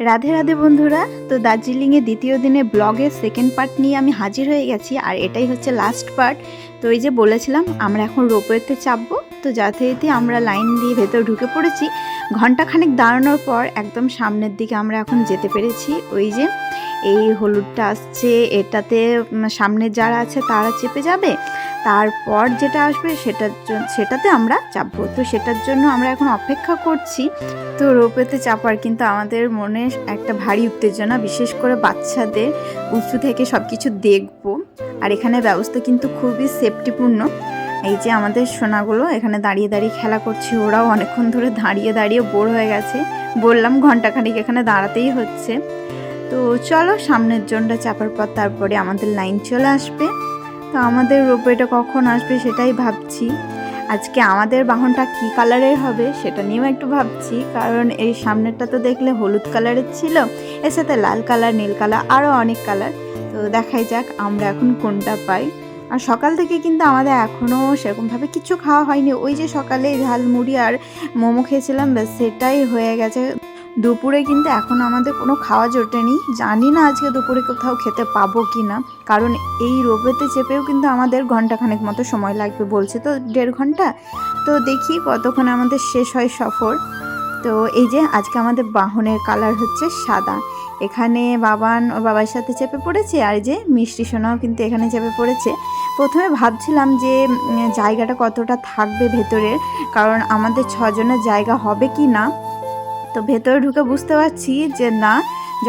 রাধে রাধে বন্ধুরা তো দার্জিলিংয়ে দ্বিতীয় দিনে ব্লগের সেকেন্ড পার্ট নিয়ে আমি হাজির হয়ে গেছি আর এটাই হচ্ছে লাস্ট পার্ট তো এই যে বলেছিলাম আমরা এখন রোপওয়েতে চাপবো তো যথারীতি আমরা লাইন দিয়ে ভেতর ঢুকে পড়েছি। ঘন্টাখানেক দাঁড়ানোর পর একদম সামনের দিকে আমরা এখন যেতে পেরেছি। ওই যে এই হলুদটা আসছে এটাতে উম, সামনের যারা আছে তারা চেপে যাবে। তারপর যেটা আসবে সেটার জন্য সেটাতে আমরা চাপবো। তো সেটার জন্য আমরা এখন অপেক্ষা করছি। তো রোপেতে চাপার কিন্তু আমাদের মনে একটা ভারী উত্তেজনা, বিশেষ করে বাচ্চাদের উঁচু থেকে সব কিছু দেখব। আর এখানে ব্যবস্থা কিন্তু খুবই সেফটিপূর্ণ এই যে আমাদের সোনাগুলো এখানে দাঁড়িয়ে দাঁড়িয়ে খেলা করছে, ওরাও অনেকক্ষণ ধরে দাঁড়িয়ে দাঁড়িয়ে বোর হয়ে গেছে। বললাম ঘন্টাখানিক এখানে দাঁড়াতেই হচ্ছে। তো চলো সামনের জনটা চাপার পর তারপরে আমাদের লাইন চলে আসবে। তো আমাদের রোপওয়েটা কখন আসবে সেটাই ভাবছি। আজকে আমাদের বাহনটা কি কালারের হবে সেটা নিয়েও একটু ভাবছি। কারণ এই সামনেরটা তো দেখলে হলুদ কালারের ছিল, এর সাথে লাল কালার, নীল কালার আরও অনেক কালার। তো দেখাই যাক আমরা এখন কোনটা পাই। আর সকাল থেকে কিন্তু আমাদের এখনও সেরকমভাবে কিছু খাওয়া হয়নি। ওই যে সকালে ঝালমুড়ি আর মোমো খেয়েছিলাম, ব্যাস সেটাই হয়ে গেছে। দুপুরে কিন্তু এখন আমাদের কোনো খাওয়া জোটেনি। জানি না আজকে দুপুরে কোথাও খেতে পাবো কি না কারণ এই রোবেতে চেপেও কিন্তু আমাদের ঘন্টাখানেক মতো সময় লাগবে বলছে তো, দেড় ঘণ্টা। তো দেখি কতক্ষণ আমাদের শেষ হয় সফর। তো এই যে আজকে আমাদের বাহনের কালার হচ্ছে সাদা। এখানে বাবান ও বাবার সাথে চেপে পড়েছে আর যে মিষ্টি সোনাও কিন্তু এখানে চেপে পড়েছে। প্রথমে ভাবছিলাম যে জায়গাটা কতটা থাকবে ভেতরের, কারণ আমাদের ছজনের জায়গা হবে কি না তো ভেতরে ঢুকে বুঝতে পারছি যে না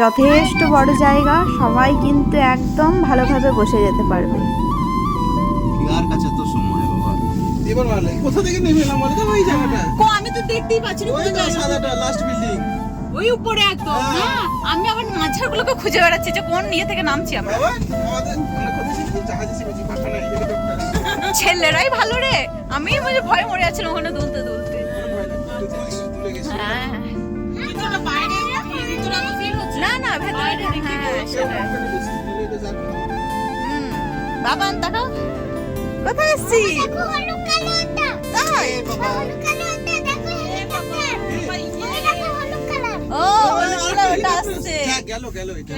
যথেষ্ট বড় জায়গা সবাই কিন্তু একদম ভালোভাবে বসে যেতে পারবে। কাছে তো সময় বাবা? এবার ভালো কোথা থেকে নেমে এলাম বলো ওই জায়গাটা? কো আমি তো দেখতেই পাচ্ছি না ওই কোন তো জায়গা সাদাটা লাস্ট বিল্ডিং ওই উপরে একদম হ্যাঁ। হ্যাঁ আমি আবার মাঝারগুলোকে খুঁজে বেড়াচ্ছি যে কোন নিয়ে থেকে নামছি আমরা। ছেলেরাই ভালো রে আমি মনে ভয় মরে যাচ্ছিলাম ওখানে দুলতে দুলতে। হ্যাঁ। না না ভেতরে সেটাই। হুম। বাবা কোথায় এসছি তাই ও হলুদ কালার ওটা আসছে। গেল গেল এটা।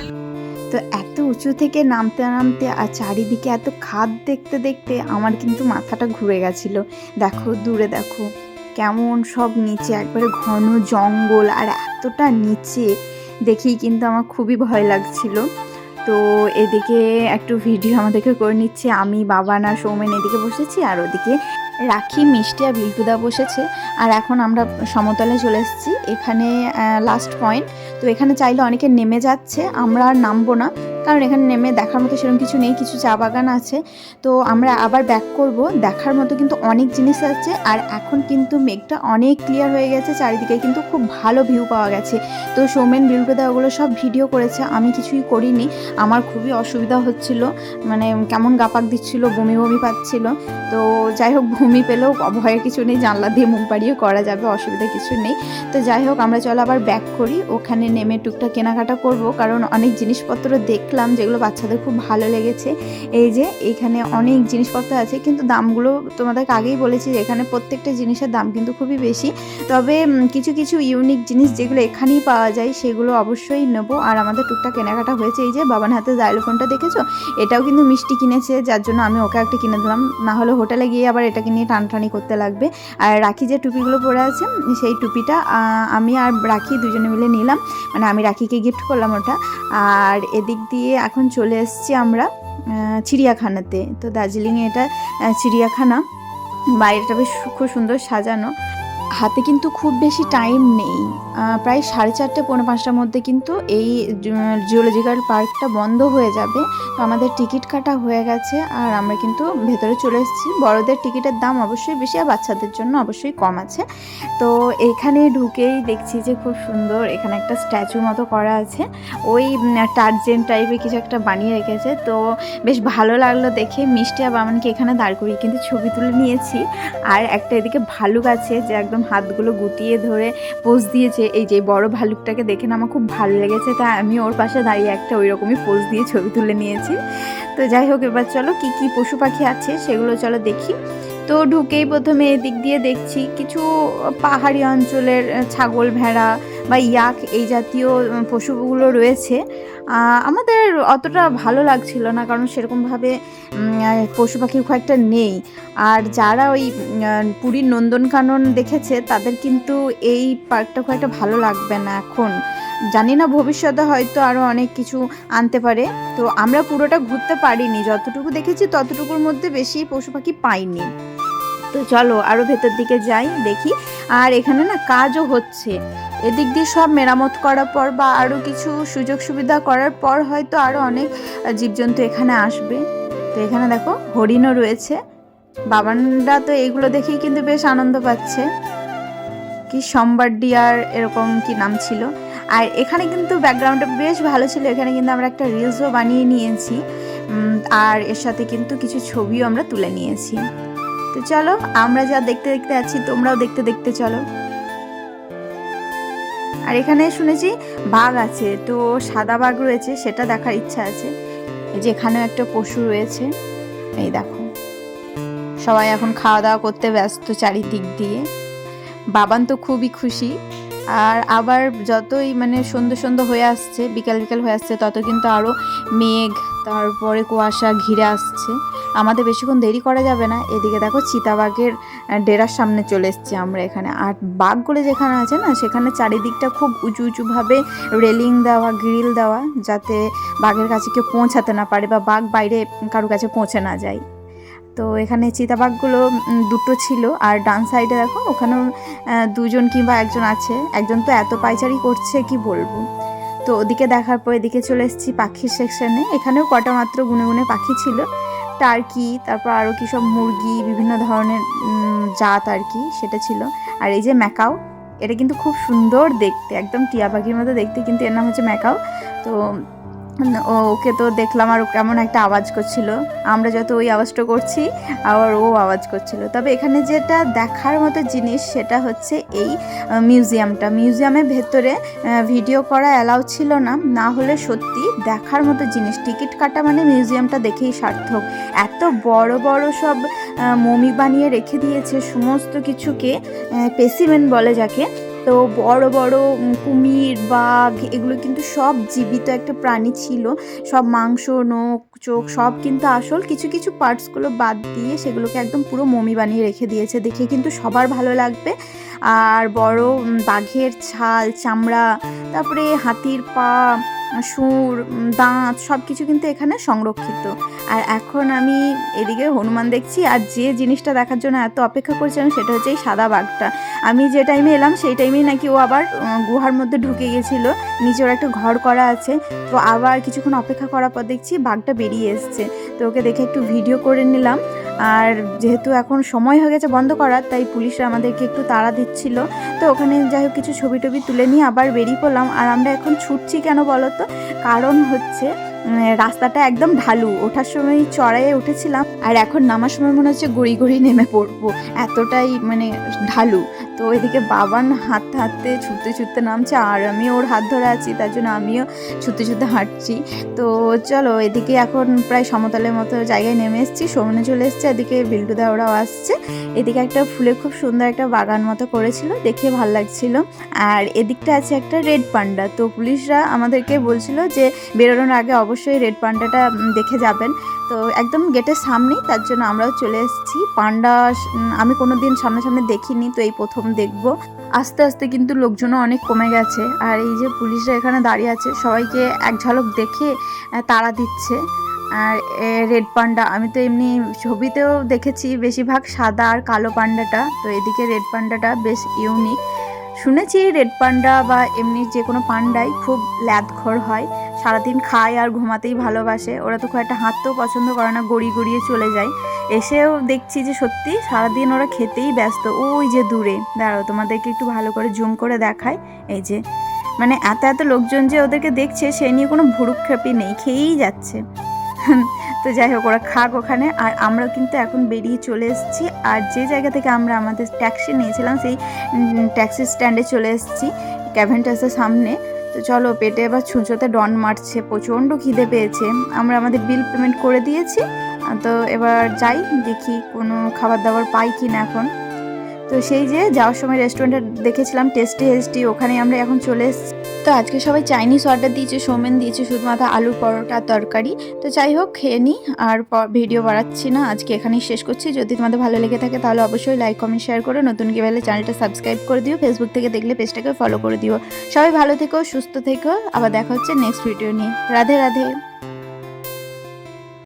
তো এত উঁচু থেকে নামতে নামতে আর চারিদিকে এত খাদ দেখতে দেখতে আমার কিন্তু মাথাটা ঘুরে গেছিল। দেখো দূরে দেখো কেমন সব নিচে একবারে ঘন জঙ্গল আর এতটা নিচে। দেখেই কিন্তু আমার খুবই ভয় লাগছিল। তো এদিকে একটু ভিডিও আমাদেরকে করে নিচ্ছে। আমি বাবা না সৌমেন এদিকে বসেছি আর ওদিকে রাখি, মিষ্টি আর বিল্টুদা বসেছে। আর এখন আমরা সমতলে চলে এসেছি। এখানে লাস্ট পয়েন্ট তো এখানে চাইলে অনেকে নেমে যাচ্ছে। আমরা আর নামবো না। কারণ এখানে নেমে দেখার মতো সেরকম কিছু নেই, কিছু চা বাগান আছে। তো আমরা আবার ব্যাক করব। দেখার মতো কিন্তু অনেক জিনিস আছে আর এখন কিন্তু মেঘটা অনেক ক্লিয়ার হয়ে গেছে, চারিদিকে কিন্তু খুব ভালো ভিউ পাওয়া গেছে। তো সৌমেন বিলবেদা ওগুলো সব ভিডিও করেছে, আমি কিছুই করিনি। আমার খুবই অসুবিধা হচ্ছিল মানে কেমন গাপাক দিচ্ছিল, বমি বমি পাচ্ছিল। তো যাই হোক ভূমি পেলেও ভয়ের কিছু নেই, জানলা দিয়ে মুখ বাড়িয়ে করা যাবে, অসুবিধা কিছু নেই। তো যাই হোক, আমরা চলো আবার ব্যাক করি। ওখানে নেমে টুকটাক কেনাকাটা করব, কারণ অনেক জিনিসপত্র দেখলাম। যেগুলো বাচ্চাদের খুব ভালো লেগেছে। এই যে এখানে অনেক জিনিসপত্র আছে, কিন্তু দামগুলো তোমাদেরকে আগেই বলেছি যে এখানে প্রত্যেকটা জিনিসের দাম কিন্তু খুবই বেশি। তবে কিছু কিছু ইউনিক জিনিস যেগুলো এখানেই পাওয়া যায়, সেগুলো অবশ্যই নেব। আর আমাদের টুকটাক কেনাকাটা হয়েছে, এই যে বাবার হাতে জাইলোফোনটা দেখেছ? এটাও কিন্তু মিষ্টি কিনেছে, যার জন্য আমি ওকে একটা কিনে দিলাম। না হলে হোটেলে গিয়ে আবার এটাকে নিয়ে টানটানি করতে লাগবে। আর রাখি যে টুপিগুলো পরে আছে, সেই টুপিটা আমি আর রাখি দুজনে মিলে নিলাম। মানে আমি রাখিকে গিফট করলাম ওটা। আর এদিক দিয়ে এখন চলে এসছি আমরা চিড়িয়াখানাতে। তো দার্জিলিংয়ে এটা চিড়িয়াখানা। বাইরেটা বেশ খুব সুন্দর সাজানো। হাতে কিন্তু খুব বেশি টাইম নেই। প্রায় সাড়ে চারটে, পৌনে পাঁচটার মধ্যে কিন্তু এই জুলজিক্যাল পার্কটা বন্ধ হয়ে যাবে। তো আমাদের টিকিট কাটা হয়ে গেছে আর আমরা কিন্তু ভেতরে চলে এসেছি। বড়দের টিকিটের দাম অবশ্যই বেশি আর বাচ্চাদের জন্য অবশ্যই কম আছে। তো এখানে ঢুকেই দেখছি যে খুব সুন্দর এখানে একটা স্ট্যাচু মতো করা আছে। ওই টার্জেন টাইপের কিছু একটা বানিয়ে রেখেছে। তো বেশ ভালো লাগল দেখে। মিষ্টি আর বামনকে এখানে দাঁড় করিয়ে কিন্তু ছবি তুলে নিয়েছি। আর একটা এদিকে ভালুক আছে যে একদম হাতগুলো গুটিয়ে ধরে পোজ দিয়েছে। এই যে বড় ভালুকটাকে দেখে না আমার খুব ভালো লেগেছে, তাই আমি ওর পাশে দাঁড়িয়ে একটা ওই রকমই পোজ দিয়ে ছবি তুলে নিয়েছি। তো যাই হোক, এবার চলো কি কি পশু পাখি আছে সেগুলো চলো দেখি। তো ঢুকেই প্রথমে এদিক দিয়ে দেখছি কিছু পাহাড়ি অঞ্চলের ছাগল, ভেড়া বা ইয়াক এই জাতীয় পশুগুলো রয়েছে আমাদের অতটা ভালো লাগছিল না কারণ সেরকমভাবে পশু পাখি খুব একটা নেই। আর যারা ওই পুরীর নন্দনকানন দেখেছে, তাদের কিন্তু এই পার্কটা খুব একটা ভালো লাগবে না এখন। জানি না ভবিষ্যতে হয়তো আরও অনেক কিছু আনতে পারে। তো আমরা পুরোটা ঘুরতে পারিনি। যতটুকু দেখেছি, ততটুকুর মধ্যে বেশি পশু পাখি পাইনি। তো চলো আরও ভেতর দিকে যাই, দেখি। আর এখানে না কাজও হচ্ছে। এদিক দিয়ে সব মেরামত করার পর বা আরও কিছু সুযোগ সুবিধা করার পর হয়তো আরও অনেক জীবজন্তু এখানে আসবে। তো এখানে দেখো হরিণও রয়েছে। বাবানরা তো এইগুলো দেখেই কিন্তু বেশ আনন্দ পাচ্ছে। কি সম্বার ডিয়ার এরকম কি নাম ছিল। আর এখানে কিন্তু ব্যাকগ্রাউন্ডটা বেশ ভালো ছিল। এখানে কিন্তু আমরা একটা রিলসও বানিয়ে নিয়েছি। আর এর সাথে কিন্তু কিছু ছবিও আমরা তুলে নিয়েছি। তো চলো, আমরা যা দেখতে দেখতে আছি, তোমরাও দেখতে দেখতে চলো। আর এখানে শুনেছি বাঘ আছে, তো সাদা বাঘ রয়েছে, সেটা দেখার ইচ্ছা আছে। এই যে এখানেও একটা পশু রয়েছে, এই দেখো। সবাই এখন খাওয়া দাওয়া করতে ব্যস্ত চারিদিক দিয়ে। বাবান তো খুবই খুশি, আর আবার যতই মানে সন্ধ্যে সন্ধ্যে হয়ে আসছে, বিকাল বিকাল হয়ে আসছে, তত কিন্তু আরও মেঘ, তারপরে কুয়াশা, ঘিরে আসছে। আমাদের বেশিক্ষণ দেরি করা যাবে না। এদিকে দেখো চিতাবাঘের ডেরার সামনে চলে এসেছি আমরা এখানে। আর বাঘগুলো যেখানে আছে না, সেখানে চারিদিকটা খুব উঁচু উঁচুভাবে রেলিং দেওয়া, গ্রিল দেওয়া, যাতে বাঘের কাছে কেউ পৌঁছাতে না পারে বা বাঘ বাইরে কারও কাছে পৌঁছে না যায়। তো এখানে চিতাবাঘগুলো দুটো ছিল। আর ডান সাইডে দেখো, ওখানেও দুজন কিংবা একজন আছে। একজন তো এত পাইচারি করছে, কি বলব? তো ওদিকে দেখার পর এদিকে চলে এসেছি পাখির সেকশনে এখানেও কটা মাত্র গুনে গুনে পাখি ছিল। টার্কি তারপর আরও কি সব মুরগি, বিভিন্ন ধরনের জাত আর কি, সেটা ছিল। আর এই যে ম্যাকাও, এটা কিন্তু খুব সুন্দর দেখতে, একদম টিয়া পাখির মতো দেখতে, কিন্তু এর নাম হচ্ছে ম্যাকাও। তো ওকে তো দেখলাম আর কেমন একটা আওয়াজ করছিল। আমরা যত ওই আওয়াজটা করছি, আবার ও আওয়াজ করছিল। তবে এখানে যেটা দেখার মতো জিনিস, সেটা হচ্ছে এই মিউজিয়ামটা। মিউজিয়ামের ভেতরে ভিডিও করা অ্যালাউ ছিল না। না হলে সত্যি দেখার মতো জিনিস। টিকিট কাটা মানে মিউজিয়ামটা দেখেই সার্থক। এত বড় বড় সব মমি বানিয়ে রেখে দিয়েছে, সমস্ত কিছুকে পেসিমেন বলে যাকে। তো বড় বড় কুমির বাঘ এগুলো কিন্তু সব জীবিত একটা প্রাণী ছিল। সব মাংস নখ চোখ সব কিন্তু আসল কিছু কিছু পার্টসগুলো বাদ দিয়ে সেগুলোকে একদম পুরো মমি বানিয়ে রেখে দিয়েছে। দেখে কিন্তু সবার ভালো লাগবে। আর বড় বাঘের ছাল চামড়া তারপরে হাতির পা সুর দাঁত সব কিছু কিন্তু এখানে সংরক্ষিত। আর এখন আমি এদিকে হনুমান দেখছি, আর যে জিনিসটা দেখার জন্য এত অপেক্ষা করছিলাম সেটা হচ্ছে এই সাদা বাঘটা। আমি যে টাইমে এলাম, সেই টাইমেই নাকি ও আবার গুহার মধ্যে ঢুকে গেছিল। নিচে ওর একটা ঘর করা আছে। তো আবার কিছুক্ষণ অপেক্ষা করার পর দেখছি বাঘটা বেরিয়ে এসছে। তো ওকে দেখে একটু ভিডিও করে নিলাম। আর যেহেতু এখন সময় হয়ে গেছে বন্ধ করার, তাই পুলিশরা আমাদেরকে একটু তাড়া দিচ্ছিল। তো ওখানে যাই হোক কিছু ছবি টবি তুলে নিয়ে আবার বেরিয়ে পড়লাম। আর আমরা এখন ছুটছি কেন বলো তো কারণ হচ্ছে রাস্তাটা একদম ঢালু। ওঠার সময় চড়াইয়ে উঠেছিলাম, আর এখন নামার সময় মনে হচ্ছে গড়ি গড়ি নেমে পড়ব। এতটাই মানে ঢালু। তো এদিকে বাবান হাঁটতে হাঁটতে ছুটতে ছুটতে নামছে, আর আমি ওর হাত ধরে আছি, তার জন্য আমিও ছুটতে ছুটতে হাঁটছি। তো চলো, এদিকে এখন প্রায় সমতলের মতো জায়গায় নেমে এসেছি। সমনে চলে এসছে, এদিকে বিল্টুদা ওরাও আসছে। এদিকে একটা ফুলে খুব সুন্দর একটা বাগান মতো করেছিল, দেখে ভালো লাগছিল। আর এদিকটা আছে একটা রেড পান্ডা। তো পুলিশরা আমাদেরকে বলছিল যে, বেরোনোর আগে অবশ্যই রেড পান্ডাটা দেখে যাবেন। তো একদম গেটের সামনেই, তার জন্য আমরাও চলে এসেছি। পান্ডা আমি কোনো দিন সামনাসামনি দেখিনি, তো এই প্রথম দেখব। আস্তে আস্তে কিন্তু লোকজনও অনেক কমে গেছে। আর এই যে পুলিশরা এখানে দাঁড়িয়ে আছে, সবাইকে এক ঝলক দেখে তাড়া দিচ্ছে। আর রেড পান্ডা, আমি তো এমনি ছবিতেও দেখেছি, বেশিরভাগ সাদা আর কালো পান্ডাটা। তো এদিকে রেড পান্ডাটা বেশ ইউনিক। শুনেছি রেড পান্ডা বা এমনি যে কোনো পান্ডাই খুব ল্যাদঘর হয়। সারাদিন খায় আর ঘুমাতেই ভালোবাসে। ওরা তো খুব একটা হাঁটতেও পছন্দ করে না, গড়িয়ে গড়িয়ে চলে যায়। এসেও দেখছি যে সত্যি সারাদিন ওরা খেতেই ব্যস্ত, ওই যে দূরে। দাঁড়াও, তোমাদেরকে একটু ভালো করে জুম করে দেখায় এই যে মানে এত এত লোকজন যে ওদেরকে দেখছে, সে নিয়ে কোনো ভুরুক্ষেপই নেই, খেয়েই যাচ্ছে। তো যাই হোক, ওরা খাক ওখানে। আর আমরা কিন্তু এখন বেরিয়ে চলে এসেছি। আর যে জায়গা থেকে আমরা আমাদের ট্যাক্সি নিয়েছিলাম, সেই ট্যাক্সি স্ট্যান্ডে চলে এসেছি, ক্যাভেন্টাসের সামনে। তো চলো, পেটে এবার ছুঁচোতে ডন মারছে, প্রচণ্ড খিদে পেয়েছে। আমরা আমাদের বিল পেমেন্ট করে দিয়েছি। তো এবার যাই, দেখি কোনো খাবার দাবার পাই কি না এখন। তো সেই যে, যাওয়ার সময় রেস্টুরেন্টে দেখেছিলাম টেস্টি হেস্টি ওখানে আমরা এখন চলে এসেছি। তো আজকে সবাই চাইনিজ অর্ডার দিয়েছে, সোমেন দিয়েছে শুধুমাত্র আলুর পরোটা তরকারি। তো যাই হোক, খেয়ে নিই আর ভিডিও বাড়াচ্ছি না, আজকে এখানেই শেষ করছি। যদি তোমাদের ভালো লেগে থাকে তাহলে অবশ্যই লাইক কমেন্ট শেয়ার করো। নতুন কি বেলে চ্যানেলটা সাবস্ক্রাইব করে দিও ফেসবুক থেকে দেখলে পেজটাকে ফলো করে দিও। সবাই ভালো থেকো, সুস্থ থেকো, আবার দেখা হচ্ছে নেক্সট ভিডিও নিয়ে। রাধে রাধে।